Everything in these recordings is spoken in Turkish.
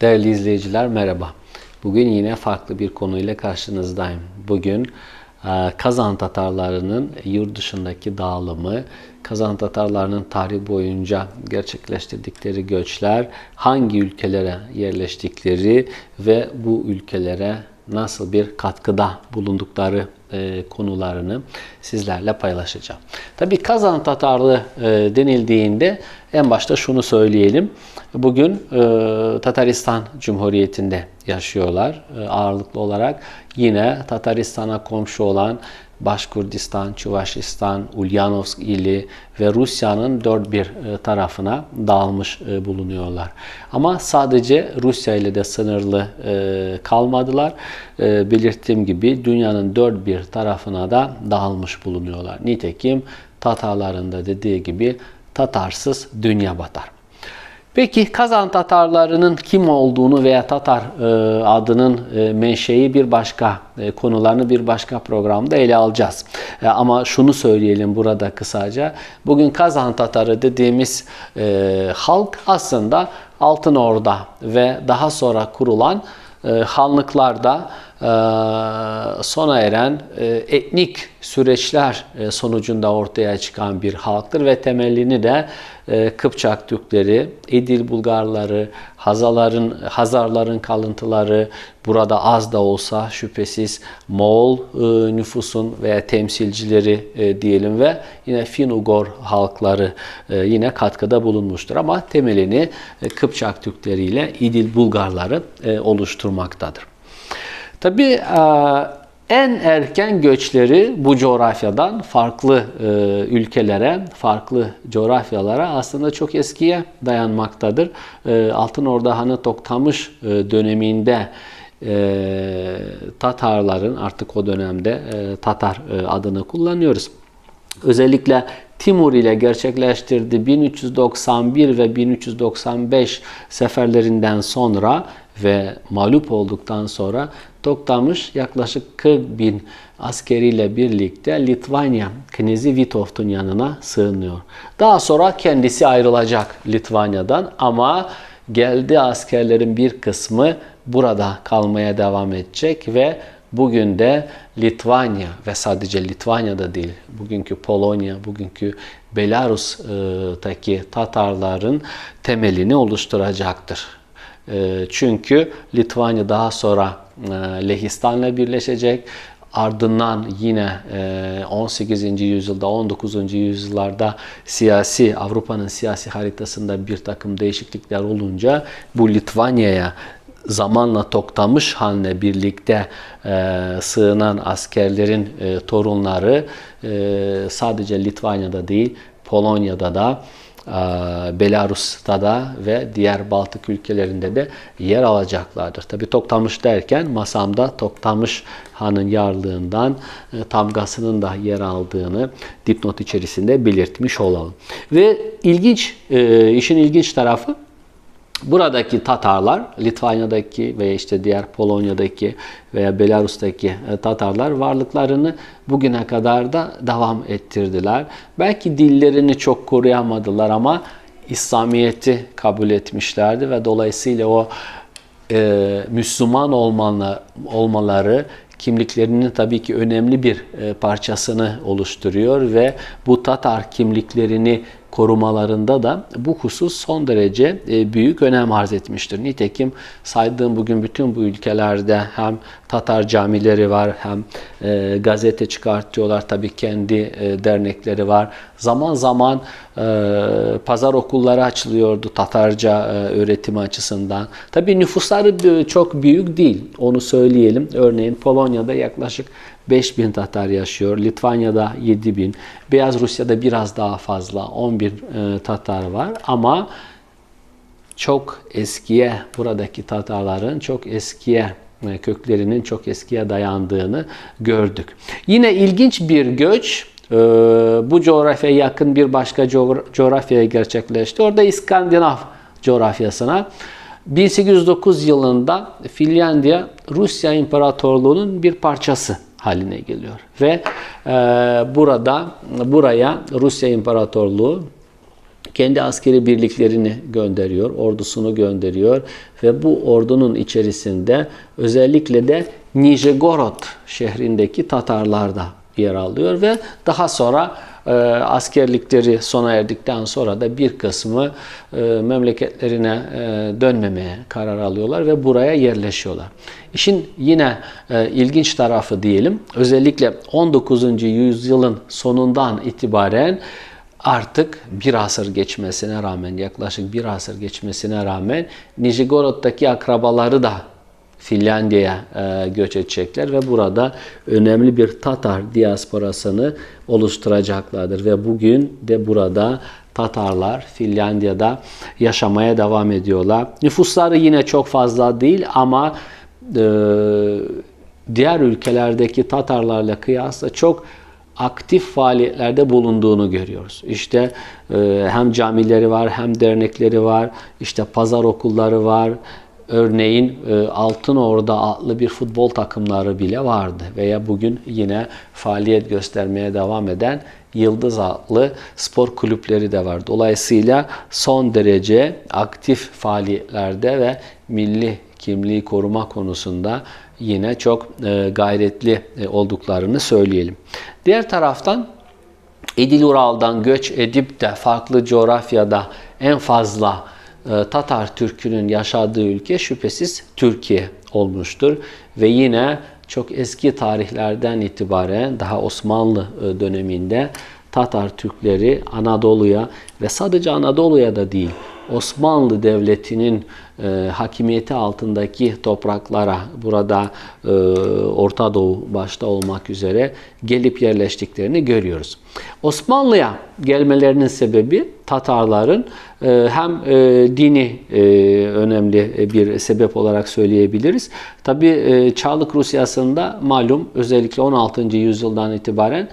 Değerli izleyiciler merhaba. Bugün yine farklı bir konuyla karşınızdayım. Bugün e, Kazan Tatarlarının yurt dışındaki dağılımı, Kazan Tatarlarının tarih boyunca gerçekleştirdikleri göçler, hangi ülkelere yerleştikleri ve bu ülkelere nasıl bir katkıda bulundukları e, konularını sizlerle paylaşacağım. Tabii Kazan Tatarlı e, denildiğinde en başta şunu söyleyelim. Bugün e, Tataristan Cumhuriyeti'nde yaşıyorlar e, ağırlıklı olarak. Yine Tataristan'a komşu olan Başkurdistan, Çuvaşistan, Ulyanovsk ili ve Rusya'nın dört bir e, tarafına dağılmış e, bulunuyorlar. Ama sadece Rusya ile de sınırlı e, kalmadılar. Belirttiğim gibi dünyanın dört bir tarafına da dağılmış bulunuyorlar. Nitekim Tatarların da dediği gibi Tatarsız dünya batar. Peki Kazan Tatarlarının kim olduğunu veya Tatar e, adının e, menşei bir başka e, konularını bir başka programda ele alacağız. E, ama şunu söyleyelim burada kısaca. Bugün Kazan Tatarı dediğimiz e, halk aslında Altın Orda ve daha sonra kurulan e, hanlıklarda sona eren e, etnik süreçler e, sonucunda ortaya çıkan bir halktır ve temellini de Kıpçak Türkleri, İdil Bulgarları, Hazaların, Hazarların kalıntıları burada az da olsa şüphesiz Moğol nüfusun veya temsilcileri diyelim ve yine Fin-Ugor halkları yine katkıda bulunmuştur. Ama temelini Kıpçak Türkleri ile İdil Bulgarları oluşturmaktadır. Tabii en erken göçleri bu coğrafyadan farklı ülkelere, farklı coğrafyalara aslında çok eskiye dayanmaktadır. Altın Orda Hanı Toktamış döneminde Tatarların artık o dönemde Tatar adını kullanıyoruz. Özellikle Timur ile gerçekleştirdiği 1391 ve 1395 seferlerinden sonra ve mağlup olduktan sonra Toktamış yaklaşık 40 bin askeriyle birlikte Litvanya Knezi Vitovt'un yanına sığınıyor. Daha sonra kendisi ayrılacak Litvanya'dan ama geldi askerlerin bir kısmı burada kalmaya devam edecek ve bugün de Litvanya ve sadece Litvanya'da değil, bugünkü Polonya, bugünkü Belarus'taki Tatarların temelini oluşturacaktır. Ee, çünkü Litvanya daha sonra e, Lehistan'la birleşecek. Ardından yine 18. E, yüzyılda, 19. yüzyıllarda siyasi, Avrupa'nın siyasi haritasında bir takım değişiklikler olunca bu Litvanya'ya zamanla Toktamış Han'la birlikte e, sığınan askerlerin e, torunları e, sadece Litvanya'da değil Polonya'da da Belarus'ta da ve diğer Baltık ülkelerinde de yer alacaklardır. Tabi Toktamış derken masamda Toktamış Han'ın yarlığından e, tamgasının da yer aldığını dipnot içerisinde belirtmiş olalım. Ve ilginç, e, işin ilginç tarafı Buradaki Tatarlar, Litvanya'daki ve işte diğer Polonya'daki veya Belarus'taki e, Tatarlar varlıklarını bugüne kadar da devam ettirdiler. Belki dillerini çok koruyamadılar ama İslamiyet'i kabul etmişlerdi ve dolayısıyla o e, Müslüman olmaları, olmaları kimliklerinin tabii ki önemli bir e, parçasını oluşturuyor ve bu Tatar kimliklerini korumalarında da bu husus son derece e, büyük önem arz etmiştir. Nitekim saydığım bugün bütün bu ülkelerde hem Tatar camileri var hem e, gazete çıkartıyorlar. Tabii kendi e, dernekleri var. Zaman zaman pazar okulları açılıyordu Tatarca öğretimi açısından. Tabii nüfusları çok büyük değil. Onu söyleyelim. Örneğin Polonya'da yaklaşık 5000 Tatar yaşıyor. Litvanya'da 7000. Beyaz Rusya'da biraz daha fazla 10 bin e, Tatar var ama çok eskiye buradaki Tatarların çok eskiye e, köklerinin çok eskiye dayandığını gördük. Yine ilginç bir göç e, bu coğrafyaya yakın bir başka coğrafyaya gerçekleşti. Orada İskandinav coğrafyasına 1809 yılında Finlandiya Rusya İmparatorluğu'nun bir parçası haline geliyor. Ve e, burada buraya Rusya İmparatorluğu kendi askeri birliklerini gönderiyor, ordusunu gönderiyor ve bu ordunun içerisinde özellikle de Nijegorod şehrindeki Tatarlar da yer alıyor ve daha sonra askerlikleri sona erdikten sonra da bir kısmı e, memleketlerine e, dönmemeye karar alıyorlar ve buraya yerleşiyorlar. İşin yine e, ilginç tarafı diyelim, özellikle 19. yüzyılın sonundan itibaren artık bir asır geçmesine rağmen, yaklaşık bir asır geçmesine rağmen Nijgorod'daki akrabaları da Finlandiya'ya e, göç edecekler ve burada önemli bir Tatar diasporasını oluşturacaklardır ve bugün de burada Tatarlar Finlandiya'da yaşamaya devam ediyorlar. Nüfusları yine çok fazla değil ama e, diğer ülkelerdeki Tatarlarla kıyasla çok aktif faaliyetlerde bulunduğunu görüyoruz. İşte e, hem camileri var hem dernekleri var, işte pazar okulları var, Örneğin e, Altın Orda adlı bir futbol takımları bile vardı veya bugün yine faaliyet göstermeye devam eden Yıldız adlı spor kulüpleri de var. Dolayısıyla son derece aktif faaliyetlerde ve milli kimliği koruma konusunda yine çok e, gayretli e, olduklarını söyleyelim. Diğer taraftan İdil Ural'dan göç edip de farklı coğrafyada en fazla Tatar Türk'ünün yaşadığı ülke şüphesiz Türkiye olmuştur. Ve yine çok eski tarihlerden itibaren daha Osmanlı e, döneminde Tatar Türkleri Anadolu'ya ve sadece Anadolu'ya da değil Osmanlı Devleti'nin e, hakimiyeti altındaki topraklara burada e, Orta Doğu başta olmak üzere gelip yerleştiklerini görüyoruz. Osmanlı'ya gelmelerinin sebebi Tatarların e, hem e, dini e, önemli bir sebep olarak söyleyebiliriz. Tabi e, Çağlık Rusyası'nda malum özellikle 16. yüzyıldan itibaren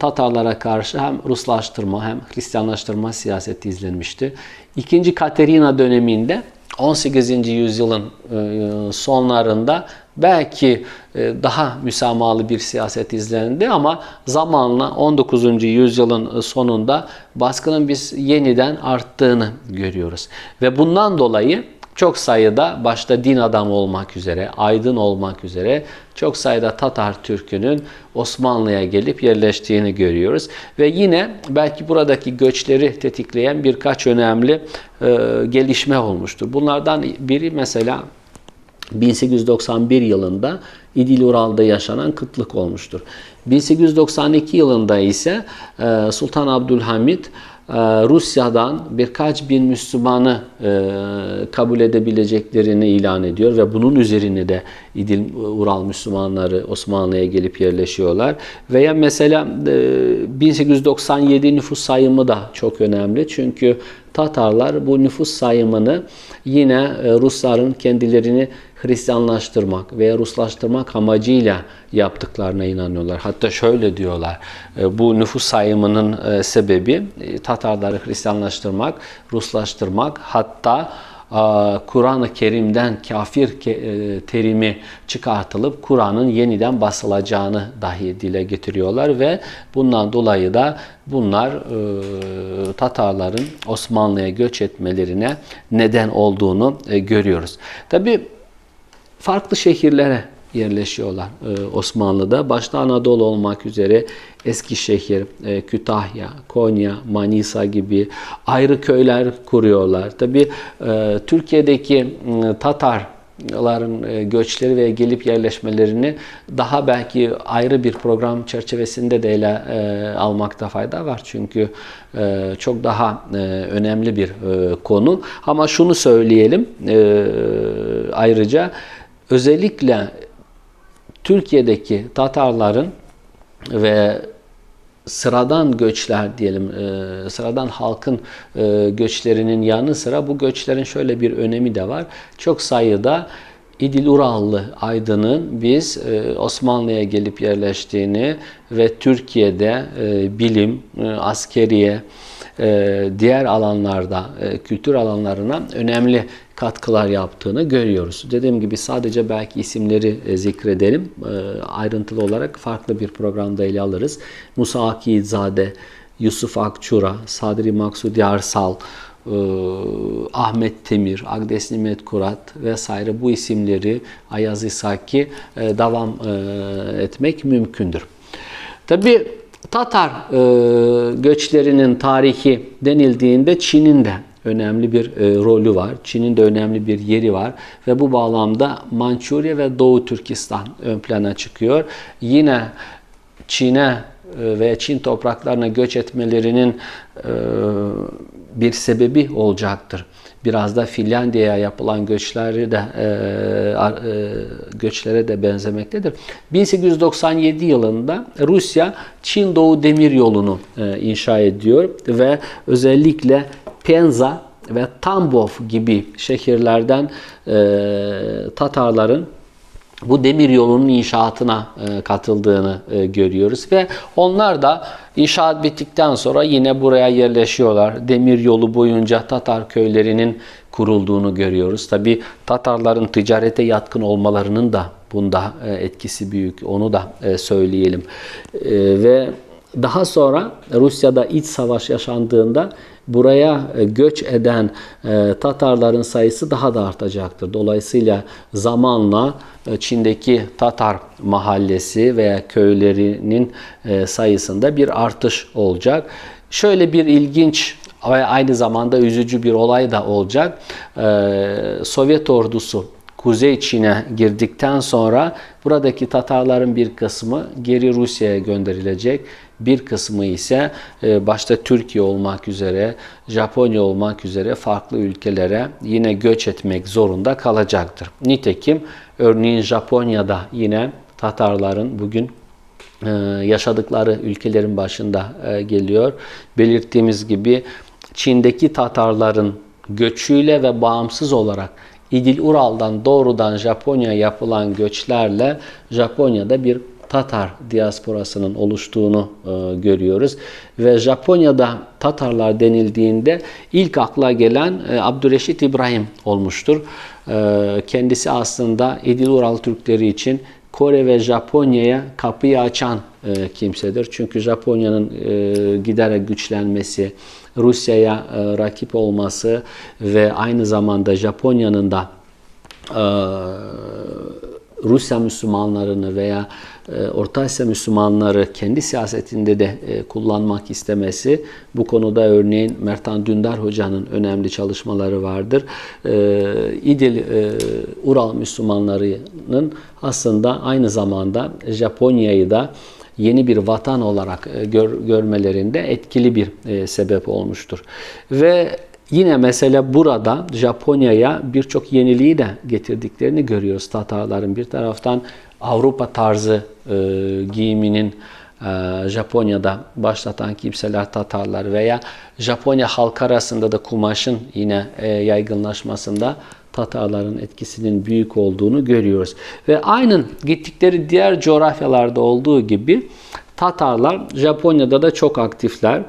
Tatarlara karşı hem Ruslaştırma hem Hristiyanlaştırma siyaseti izlenmişti. İkinci Katerina döneminde 18. yüzyılın e, sonlarında belki e, daha müsamahalı bir siyaset izlendi ama zamanla 19. yüzyılın sonunda baskının biz yeniden arttığını görüyoruz. Ve bundan dolayı çok sayıda başta din adamı olmak üzere, aydın olmak üzere çok sayıda Tatar Türk'ünün Osmanlı'ya gelip yerleştiğini görüyoruz. Ve yine belki buradaki göçleri tetikleyen birkaç önemli e, gelişme olmuştur. Bunlardan biri mesela 1891 yılında İdil Ural'da yaşanan kıtlık olmuştur. 1892 yılında ise e, Sultan Abdülhamit ee, Rusya'dan birkaç bin Müslümanı e, kabul edebileceklerini ilan ediyor ve bunun üzerine de İdil Ural Müslümanları Osmanlı'ya gelip yerleşiyorlar. Veya mesela 1897 e, nüfus sayımı da çok önemli. Çünkü Tatarlar bu nüfus sayımını yine e, Rusların kendilerini Hristiyanlaştırmak veya Ruslaştırmak amacıyla yaptıklarına inanıyorlar. Hatta şöyle diyorlar, e, bu nüfus sayımının e, sebebi Tatarları Hristiyanlaştırmak, Ruslaştırmak hatta Kur'an-ı Kerim'den kafir e, terimi çıkartılıp Kur'an'ın yeniden basılacağını dahi dile getiriyorlar ve bundan dolayı da bunlar e, Tatarların Osmanlı'ya göç etmelerine neden olduğunu e, görüyoruz. Tabi farklı şehirlere yerleşiyorlar e, Osmanlı'da. Başta Anadolu olmak üzere Eskişehir, e, Kütahya, Konya, Manisa gibi ayrı köyler kuruyorlar. Tabi e, Türkiye'deki Tatar ların göçleri ve gelip yerleşmelerini daha belki ayrı bir program çerçevesinde de ele e, almakta fayda var. Çünkü e, çok daha e, önemli bir e, konu. Ama şunu söyleyelim e, ayrıca özellikle Türkiye'deki Tatarların ve sıradan göçler diyelim, e, sıradan halkın e, göçlerinin yanı sıra bu göçlerin şöyle bir önemi de var. Çok sayıda İdil Urallı aydının biz e, Osmanlı'ya gelip yerleştiğini ve Türkiye'de bilim, askeriye, diğer alanlarda, kültür alanlarına önemli katkılar yaptığını görüyoruz. Dediğim gibi sadece belki isimleri e, zikredelim. E, ayrıntılı olarak farklı bir programda ele alırız. Musa Akizade Yusuf Akçura, Sadri Maksudi Arsal, e, Ahmet Temir, Agdes Nimet Kurat vesaire bu isimleri Ayaz İshaki devam etmek mümkündür. Tabi Tatar göçlerinin tarihi denildiğinde Çin'in de önemli bir e, rolü var. Çin'in de önemli bir yeri var ve bu bağlamda Mançurya ve Doğu Türkistan ön plana çıkıyor. Yine Çin'e e, ve Çin topraklarına göç etmelerinin e, bir sebebi olacaktır. Biraz da Finlandiya'ya yapılan göçleri de e, göçlere de benzemektedir. 1897 yılında Rusya Çin Doğu Demir Yolu'nu inşa ediyor ve özellikle Penza ve Tambov gibi şehirlerden e, Tatarların bu demir yolunun inşaatına e, katıldığını e, görüyoruz ve onlar da inşaat bittikten sonra yine buraya yerleşiyorlar. Demir yolu boyunca Tatar köylerinin kurulduğunu görüyoruz. Tabi Tatarların ticarete yatkın olmalarının da bunda e, etkisi büyük. Onu da söyleyelim. Ve daha sonra Rusya'da iç savaş yaşandığında buraya e, göç eden e, Tatarların sayısı daha da artacaktır. Dolayısıyla zamanla e, Çin'deki Tatar mahallesi veya köylerinin sayısında bir artış olacak. Şöyle bir ilginç ve aynı zamanda üzücü bir olay da olacak. Sovyet ordusu Kuzey Çin'e girdikten sonra buradaki Tatarların bir kısmı geri Rusya'ya gönderilecek. Bir kısmı ise e, başta Türkiye olmak üzere, Japonya olmak üzere farklı ülkelere yine göç etmek zorunda kalacaktır. Nitekim örneğin Japonya'da yine Tatarların bugün e, yaşadıkları ülkelerin başında e, geliyor. Belirttiğimiz gibi Çin'deki Tatarların göçüyle ve bağımsız olarak İdil Ural'dan doğrudan Japonya'ya yapılan göçlerle Japonya'da bir Tatar diasporasının oluştuğunu e, görüyoruz. Ve Japonya'da Tatarlar denildiğinde ilk akla gelen e, Abdüreşit İbrahim olmuştur. E, kendisi aslında İdil Ural Türkleri için Kore ve Japonya'ya kapıyı açan e, kimsedir. Çünkü Japonya'nın e, giderek güçlenmesi, Rusya'ya e, rakip olması ve aynı zamanda Japonya'nın da e, Rusya Müslümanlarını veya e, Orta Asya Müslümanları kendi siyasetinde de e, kullanmak istemesi bu konuda örneğin Mertan Dündar Hoca'nın önemli çalışmaları vardır. İdil Ural Müslümanlarının aslında aynı zamanda Japonya'yı da yeni bir vatan olarak gör, görmelerinde etkili bir sebep olmuştur. Ve Yine mesela burada Japonya'ya birçok yeniliği de getirdiklerini görüyoruz Tatarların. Bir taraftan Avrupa tarzı e, giyiminin e, Japonya'da başlatan kimseler Tatarlar veya Japonya halk arasında da kumaşın yine e, yaygınlaşmasında Tatarların etkisinin büyük olduğunu görüyoruz. Ve aynı gittikleri diğer coğrafyalarda olduğu gibi Tatarlar Japonya'da da çok aktifler.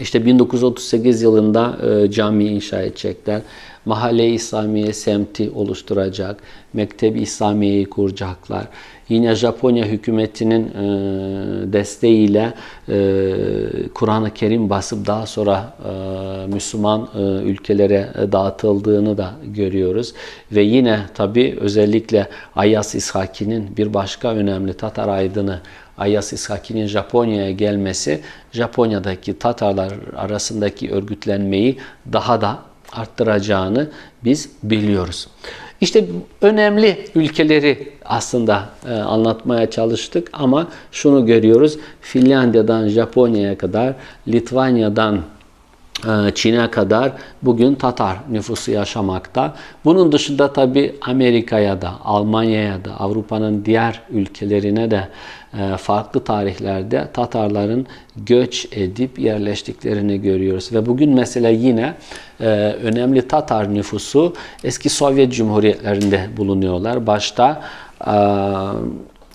İşte 1938 yılında e, cami inşa edecekler. Mahalle İslamiye semti oluşturacak. Mektebi İslamiye'yi kuracaklar. Yine Japonya hükümetinin e, desteğiyle e, Kur'an-ı Kerim basıp daha sonra e, Müslüman ülkelere dağıtıldığını da görüyoruz. Ve yine tabi özellikle Ayas İshaki'nin bir başka önemli Tatar aydını Ayas İshaki'nin Japonya'ya gelmesi Japonya'daki Tatarlar arasındaki örgütlenmeyi daha da arttıracağını biz biliyoruz. İşte önemli ülkeleri aslında e, anlatmaya çalıştık ama şunu görüyoruz. Finlandiya'dan Japonya'ya kadar, Litvanya'dan Çin'e kadar bugün Tatar nüfusu yaşamakta. Bunun dışında tabi Amerika'ya da, Almanya'ya da, Avrupa'nın diğer ülkelerine de e, farklı tarihlerde Tatarların göç edip yerleştiklerini görüyoruz. Ve bugün mesela yine e, önemli Tatar nüfusu eski Sovyet Cumhuriyetlerinde bulunuyorlar. Başta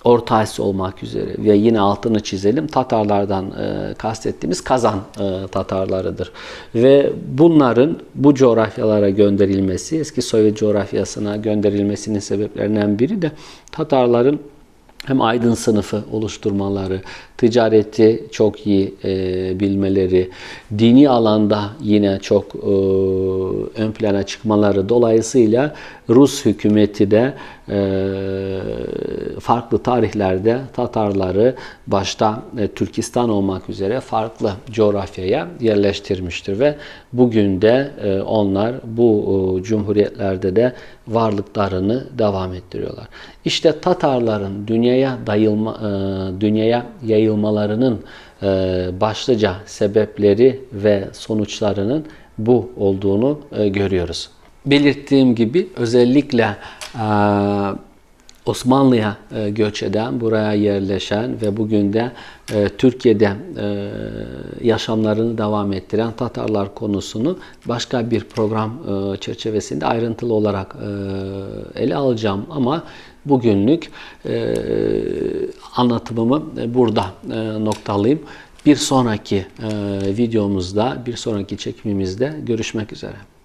Orta Asya olmak üzere ve yine altını çizelim Tatarlardan e, kastettiğimiz Kazan e, Tatarlarıdır. Ve bunların bu coğrafyalara gönderilmesi, eski Sovyet coğrafyasına gönderilmesinin sebeplerinden biri de Tatarların hem aydın sınıfı oluşturmaları, ticareti çok iyi e, bilmeleri, dini alanda yine çok e, ön plana çıkmaları. Dolayısıyla Rus hükümeti de e, farklı tarihlerde Tatarları başta e, Türkistan olmak üzere farklı coğrafyaya yerleştirmiştir ve bugün de e, onlar bu e, cumhuriyetlerde de varlıklarını devam ettiriyorlar. İşte Tatarların dünyaya dayılma, e, dünyaya yayılmalarının e, başlıca sebepleri ve sonuçlarının bu olduğunu e, görüyoruz. Belirttiğim gibi özellikle Osmanlı'ya e, göç eden, buraya yerleşen ve bugün de e, Türkiye'de e, yaşamlarını devam ettiren Tatarlar konusunu başka bir program çerçevesinde ayrıntılı olarak ele alacağım ama bugünlük anlatımımı burada noktalayayım. Bir sonraki videomuzda, bir sonraki çekimimizde görüşmek üzere.